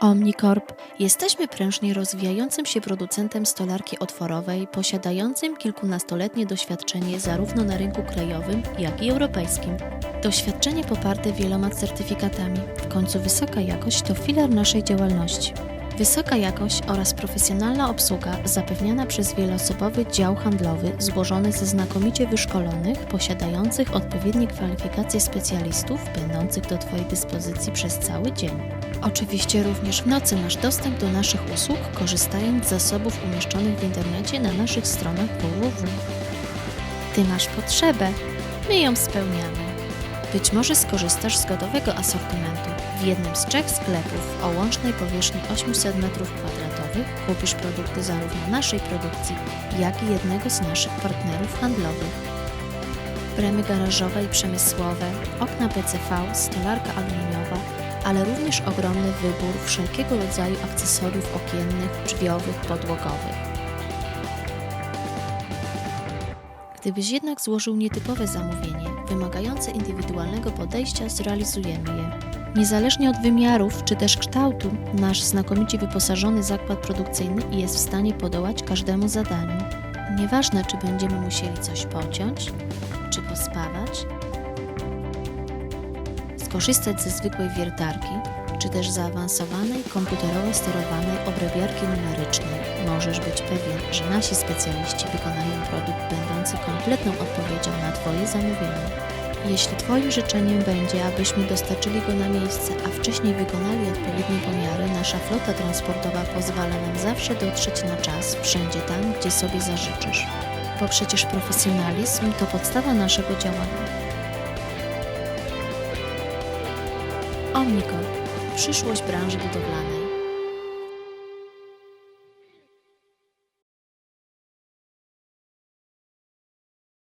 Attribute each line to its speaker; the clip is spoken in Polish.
Speaker 1: Omnicorp. Jesteśmy prężnie rozwijającym się producentem stolarki otworowej, posiadającym kilkunastoletnie doświadczenie zarówno na rynku krajowym, jak i europejskim. Doświadczenie poparte wieloma certyfikatami. W końcu wysoka jakość to filar naszej działalności. Wysoka jakość oraz profesjonalna obsługa zapewniana przez wieloosobowy dział handlowy złożony ze znakomicie wyszkolonych, posiadających odpowiednie kwalifikacje specjalistów, będących do Twojej dyspozycji przez cały dzień. Oczywiście również w nocy masz dostęp do naszych usług, korzystając z zasobów umieszczonych w internecie na naszych stronach www. Ty masz potrzebę, my ją spełniamy. Być może skorzystasz z godowego asortymentu. W jednym z trzech sklepów o łącznej powierzchni 800 m2 kupisz produkty zarówno naszej produkcji, jak i jednego z naszych partnerów handlowych. Bremy garażowe i przemysłowe, okna PCV, stolarka aluminiowa, ale również ogromny wybór wszelkiego rodzaju akcesoriów okiennych, drzwiowych, podłogowych. Gdybyś jednak złożył nietypowe zamówienie, wymagające indywidualnego podejścia, zrealizujemy je. Niezależnie od wymiarów czy też kształtu, nasz znakomicie wyposażony zakład produkcyjny jest w stanie podołać każdemu zadaniu. Nieważne, czy będziemy musieli coś pociąć, czy pospawać, skorzystać ze zwykłej wiertarki, czy też zaawansowanej, komputerowo sterowanej obrabiarki numerycznej, możesz być pewien, że nasi specjaliści wykonają kompletną odpowiedzią na Twoje zamówienie. Jeśli Twoim życzeniem będzie, abyśmy dostarczyli go na miejsce, a wcześniej wykonali odpowiednie pomiary, nasza flota transportowa pozwala nam zawsze dotrzeć na czas wszędzie tam, gdzie sobie zażyczysz. Bo przecież profesjonalizm to podstawa naszego działania. Omnicom. Przyszłość branży budowlanej.